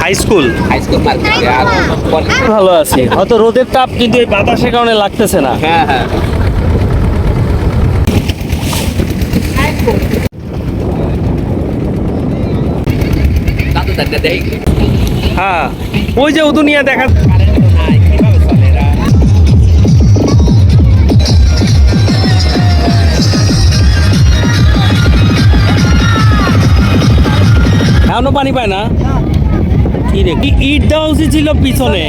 High school high school market আর college ভালো আছি। হয়তো রোদের তাপ কিন্তু এই বাতাসের কারণে লাগতেছে না। হ্যাঁ হ্যাঁ। হ্যাঁ। ওই যে উদুনিয়া দেখা এখনও পানি পায় না? কি রে কি ইট দেওয়া উচিত ছিল পিছনে?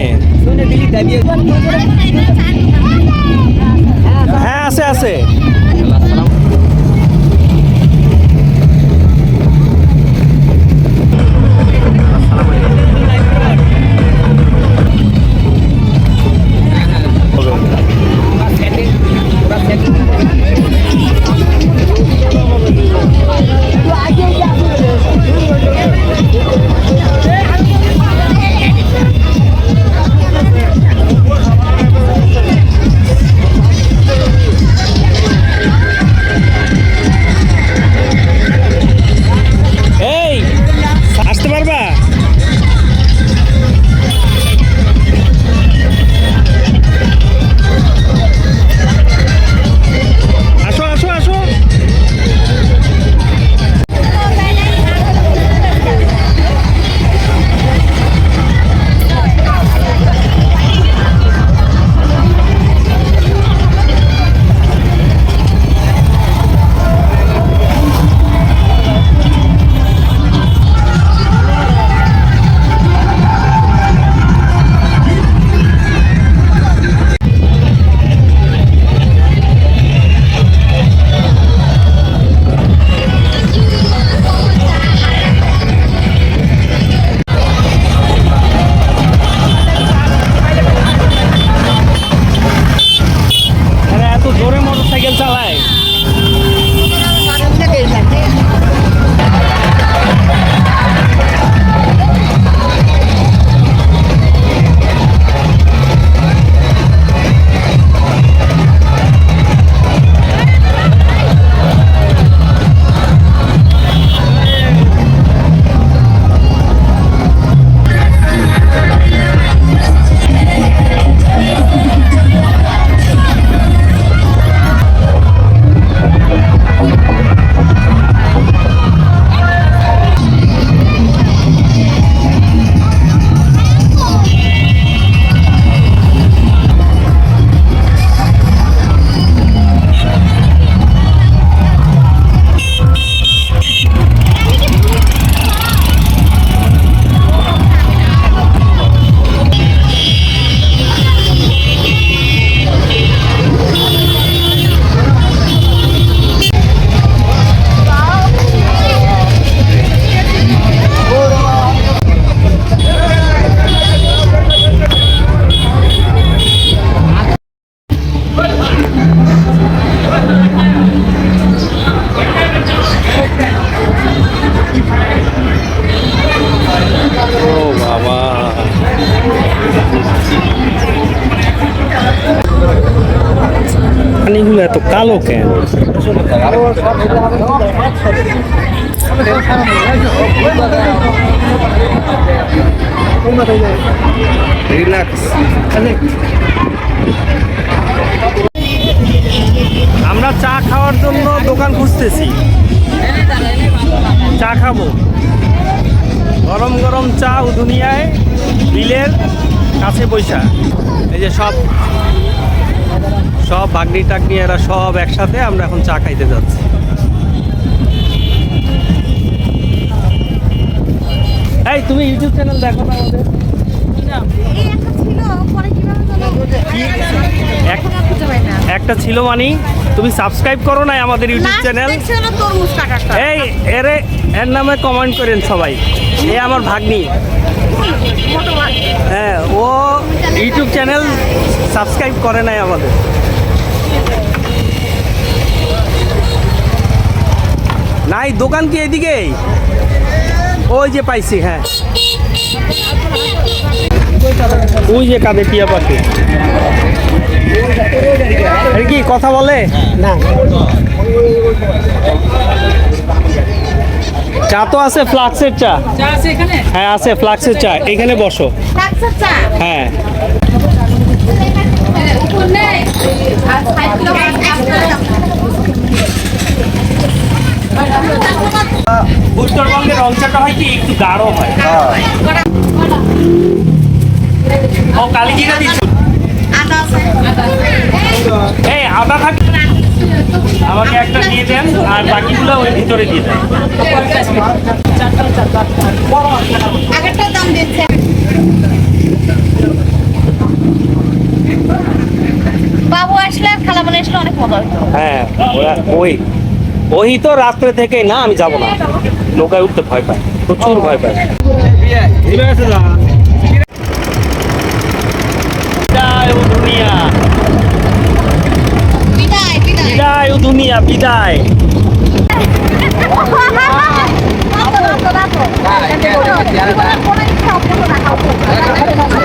হ্যাঁ আছে আছে। কালো কেন? আমরা চা খাওয়ার জন্য দোকান খুঁজতেছি। চা খাব। গরম গরম চা দুনিয়ায় বিলের কাছে বৈশা। এই যে সব সব বাগনি টাগনি এরা সব একসাথে আমরা এখন চা খাইতে যাচ্ছি। এই তুমি ইউটিউব চ্যানেল দেখো না আমাদের? একটা ছিল মানে তুমি সাবস্ক্রাইব করো না আমাদের ইউটিউব চ্যানেল? এই এরে এর নামে কমেন্ট করেন সবাই। এ আমার ভাগ্নি। হ্যাঁ ও ইউটিউব চ্যানেল সাবস্ক্রাইব করে নাই আমাদের। নাই দোকান কি এদিকেই ওই যে পাইছি হ্যাঁ। ওই যে কাঁধে টিয়া পাখি। আর কি কথা বলে? না। চা তো আছে ফ্লাক্সের চা। চা আছে এখানে? হ্যাঁ আছে ফ্লাক্সের চা। এখানে বসো। হ্যাঁ। কিলো উত্তরবঙ্গের রং চাটা হয় কি? একটু গাঢ় হয়। ও কালিজিরা দিচ্ছ। আদা আছে। এই আদা থাকে আমাকে একটা দিয়ে দেন আর বাকিগুলো ওই ভিতরে দিয়ে দেন। বাবু আসলে আর খালা বলে আসলে অনেক মজা হতো হ্যাঁ ওরা ওই ওই তো রাত্রে থেকে না আমি যাব না। নৌকায় উঠতে ভয় পায় প্রচুর ভয় পায়। বিদায় ও দুনিয়া। বিদায়। ও দুনিয়া বিদায়